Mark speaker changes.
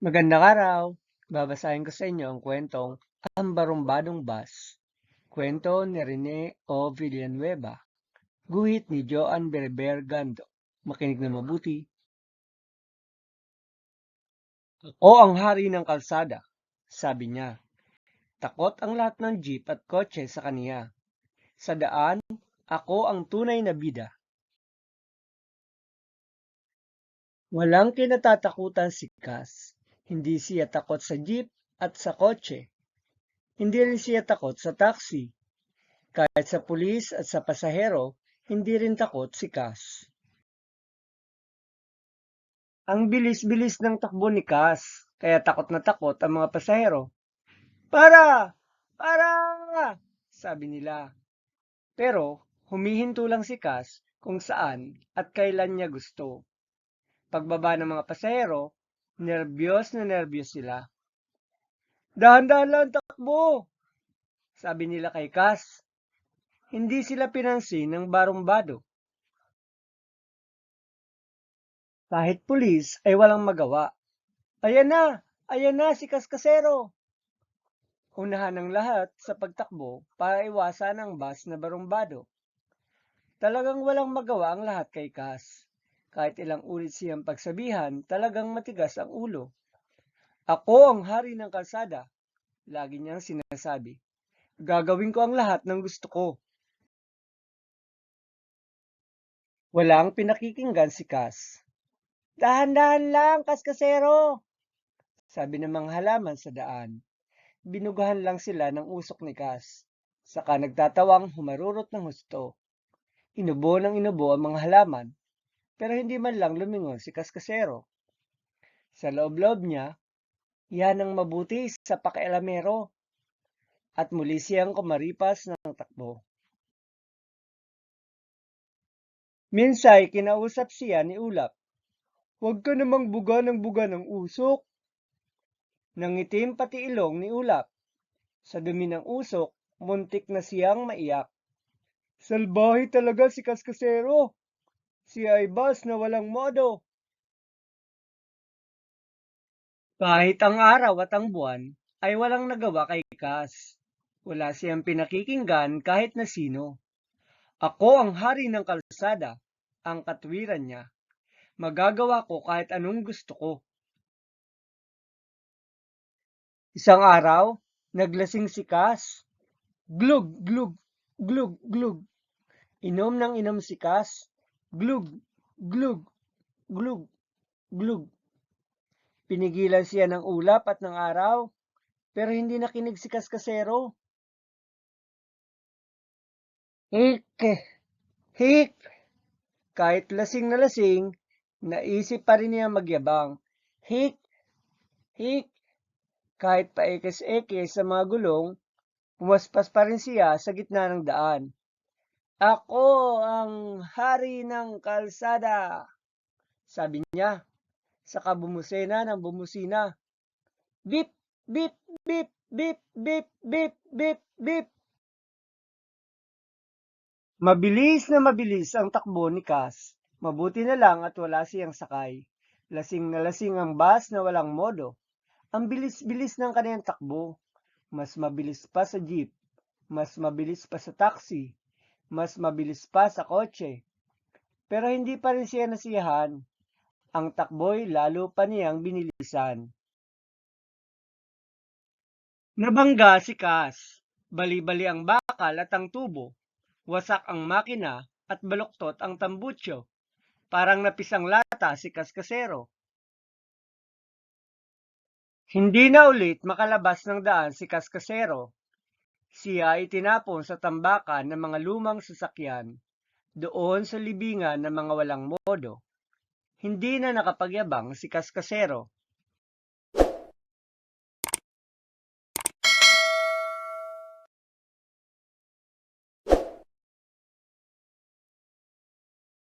Speaker 1: Magandang araw! Babasahin ko sa inyo ang kwentong Ang Barumbadong Bus. Kwento ni Rene O. Villanueva. Guhit ni Joan Berber Gando. Makinig na mabuti. Ako ang hari ng kalsada, sabi niya. Takot ang lahat ng jeep at kotse sa kaniya. Sa daan, ako ang tunay na bida. Walang kinatatakutan si Cass. Hindi siya takot sa jeep at sa kotse. Hindi rin siya takot sa taxi. Kahit sa pulis at sa pasahero, hindi rin takot si Cass. Ang bilis-bilis ng takbo ni Cass, kaya takot na takot ang mga pasahero. Para! Para! Sabi nila. Pero humihinto lang si Cass kung saan at kailan niya gusto. Pagbaba ng mga pasahero, Nerbiyos na nerbiyos sila. Dahan-dahan lang takbo! Sabi nila kay Cass. Hindi sila pinansin ng barumbado. Kahit pulis ay walang magawa. Ayan na! Ayan na si Kaskasero! Unahan ng lahat sa pagtakbo para iwasan ang bus na barumbado. Talagang walang magawa ang lahat kay Cass. Kahit ilang ulit siyang pagsabihan, talagang matigas ang ulo. Ako ang hari ng kalsada, lagi niyang sinasabi. Gagawin ko ang lahat ng gusto ko. Walang pinakikinggan si Cass. Dahan-dahan lang, kaskasero! Sabi ng mga halaman sa daan. Binugahan lang sila ng usok ni Cass. Saka nagtatawang humarurot ng husto. Inubo ng inubo ang mga halaman pero hindi man lang lumingon si Kaskasero. Sa loob-loob niya, yan ang mabuti sa pakialamero at muli siyang kumaripas ng takbo. Minsay kinausap siya ni Ulap. Huwag ka namang buga ng buga ng usok. Nangitim pati ilong ni Ulap. Sa dumi ng usok, muntik na siyang maiyak. Salbahe talaga si Kaskasero. Si ay bus na walang modo. Kahit ang araw at ang buwan ay walang nagawa kay Cass. Wala siyang pinakikinggan kahit na sino. Ako ang hari ng kalsada, ang katwiran niya. Magagawa ko kahit anong gusto ko. Isang araw, naglasing si Cass. Glug, glug, glug, glug. Inom ng inom si Cass Glug, glug, glug, glug. Pinigilan siya ng ulap at ng araw, pero hindi nakinig si Kaskasero. Hik, hik. Kahit lasing na lasing, naisip pa rin niya magyabang. Hik, hik. Kahit paekes-ekes sa mga gulong, pumaspas pa rin siya sa gitna ng daan. Ako ang hari ng kalsada, sabi niya. Saka bumusena ng bumusina. Bip, bip, bip, bip, bip, bip, bip, bip. Mabilis na mabilis ang takbo ni Cass. Mabuti na lang at wala siyang sakay. Lasing na lasing ang bus na walang modo. Ang bilis-bilis ng kanyang takbo. Mas mabilis pa sa jeep. Mas mabilis pa sa taxi mas mabilis pa sa kotse. Pero hindi pa rin siya nasiyahan. Ang takbo'y lalo pa niyang binilisan. Nabangga si Cass. Bali-bali ang bakal at ang tubo. Wasak ang makina at baluktot ang tambutso. Parang napisang lata si Kaskasero. Hindi na ulit makalabas ng daan si Kaskasero siya ay tinapon sa tambakan ng mga lumang sasakyan doon sa libingan ng mga walang modo. Hindi na nakapagyabang si Kaskasero.